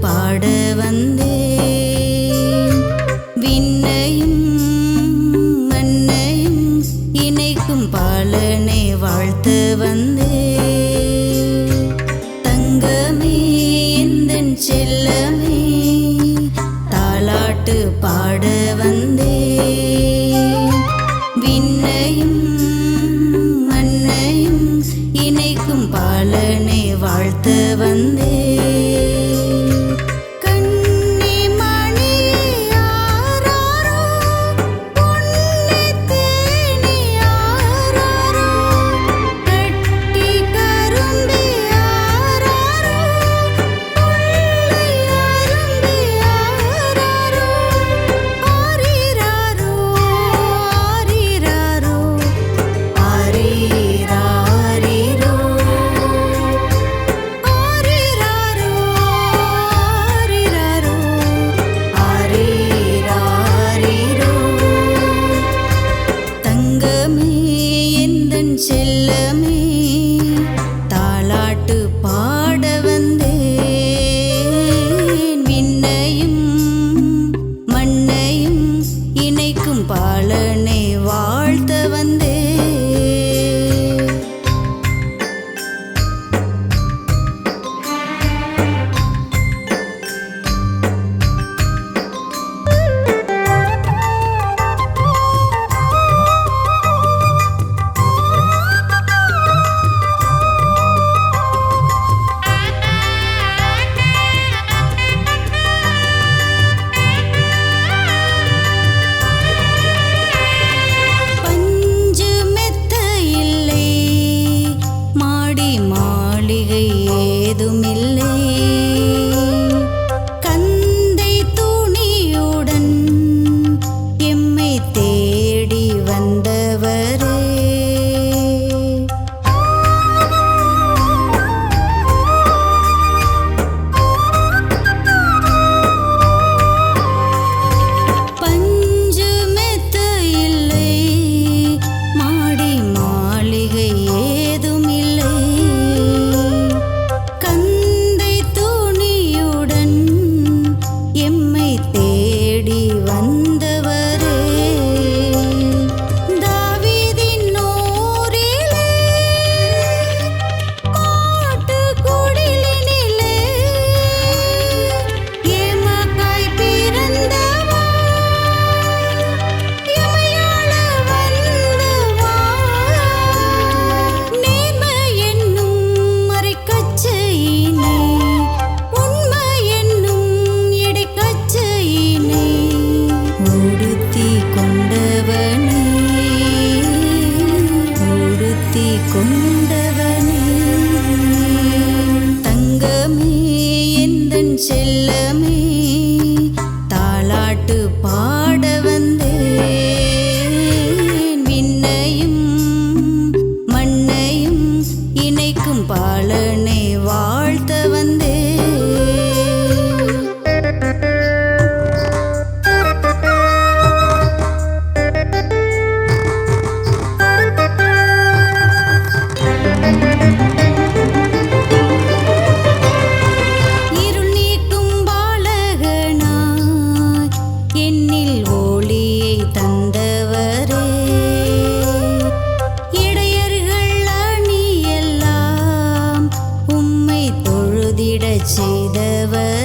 பாட வந்தேன். விண்ணையும் மண்ணையும் இணைக்கும் பாலனை வாழ்த்த வந்தேன். தங்கமே எந்த செல்லமே தாலாட்டு பாட வந்தேன். விண்ணையும் மண்ணையும் இணைக்கும் பாலனை வாழ்த்த வந்தேன். தன் செல்லமே தாளாட்டு பாட வந்தேன். விண்ணையும் மண்ணையும் இணைக்கும் பாலனை வா செய்தவர்.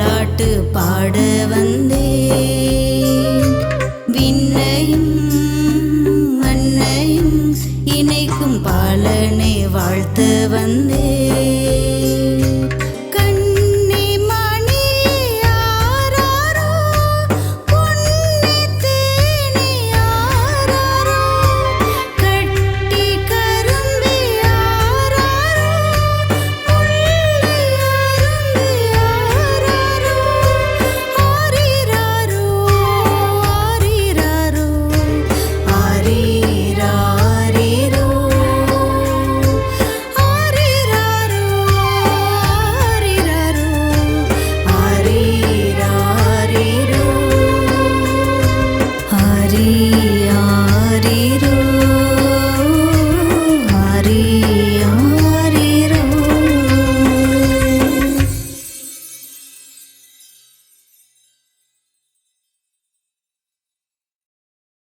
தாலாட்டு பாட வந்தே விண்ணையும் மண்ணையும் இணைக்கும் பாலனை வாழ்த்த வந்தே